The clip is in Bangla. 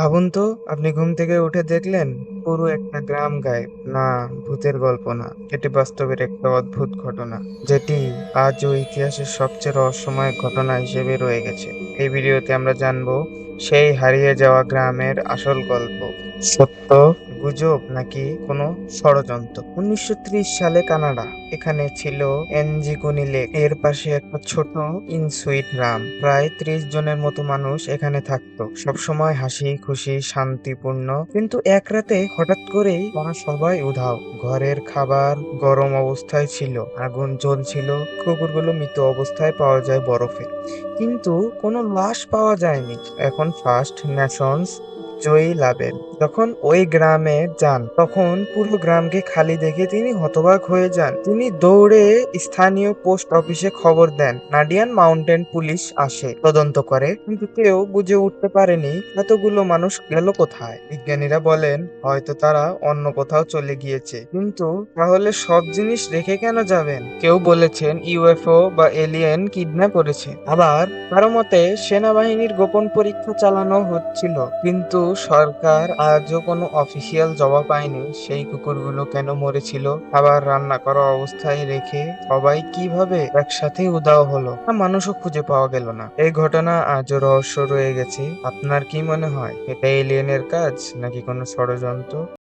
ভাবুন তো, আপনি ঘুম থেকে উঠে দেখলেন পুরো একটা গ্রাম গায়েব। না, ভূতের গল্প না। এটি বাস্তবের একটা অদ্ভুত ঘটনা, যেটি আজও ইতিহাসের সবচেয়ে রহস্যময় ঘটনা হিসেবে রয়ে গেছে। এই ভিডিওতে আমরা জানব সেই হারিয়ে যাওয়া গ্রামের আসল গল্প। সত্য গুজব নাকি কোনো ষড়যন্ত্র? উনিশশো সালে কানাডা, এখানে ছিল এনজিকুনি লেক। এর পাশে একটা ছোট ইনসুইট গ্রাম। প্রায় ত্রিশ জনের মতো মানুষ এখানে থাকতো। সবসময় হাসি, খুশি, শান্তিপূর্ণ। কিন্তু এক রাতে হঠাৎ করেই তারা সবাই উধাও। ঘরের খাবার গরম অবস্থায় ছিল। আগুন জ্বলছিল। কুকুরগুলো মৃত অবস্থায় পাওয়া যায় বরফে। কিন্তু কোনো লাশ পাওয়া যায়নি। এখন ফার্স্ট নেশনস জয়ী লাভেন। যখন ওই গ্রামে যান, তখন পুরো গ্রামকে খালি দেখে তিনি হতবাক হয়ে যান। তিনি দৌড়ে স্থানীয় পোস্ট অফিসে খবর দেন, নাডিয়ান মাউন্টেন পুলিশ আসে, তদন্ত করে। কিন্তু কেউ বুঝে উঠতে পারেনি, এতগুলো মানুষ গেল কোথায়? বিজ্ঞানীরা বলেন, হয়তো তারা অন্য কোথাও চলে গিয়েছে। কিন্তু তাহলে সব জিনিস রেখে কেন যাবেন? কেউ বলেছেন, ইউএফও বা এলিয়েন কিডন্যাপ করেছে। আবার কারও মতে, সেনাবাহিনীর গোপন পরীক্ষা চালানো হচ্ছিল, কিন্তু সরকার আজও কোনো অফিসিয়াল জবাব পায়নি। সেই কুকুরগুলো কেন মরেছিল? আবার রান্না করা অবস্থায় রেখে সবাই কীভাবে একসাথে উদাও হলো? মানুষও খুঁজে পাওয়া গেল না। এই ঘটনা আজও রহস্য রয়ে গেছে। আপনার কি মনে হয়, এটা এলিয়েনের কাজ নাকি কোনো ষড়যন্ত্র?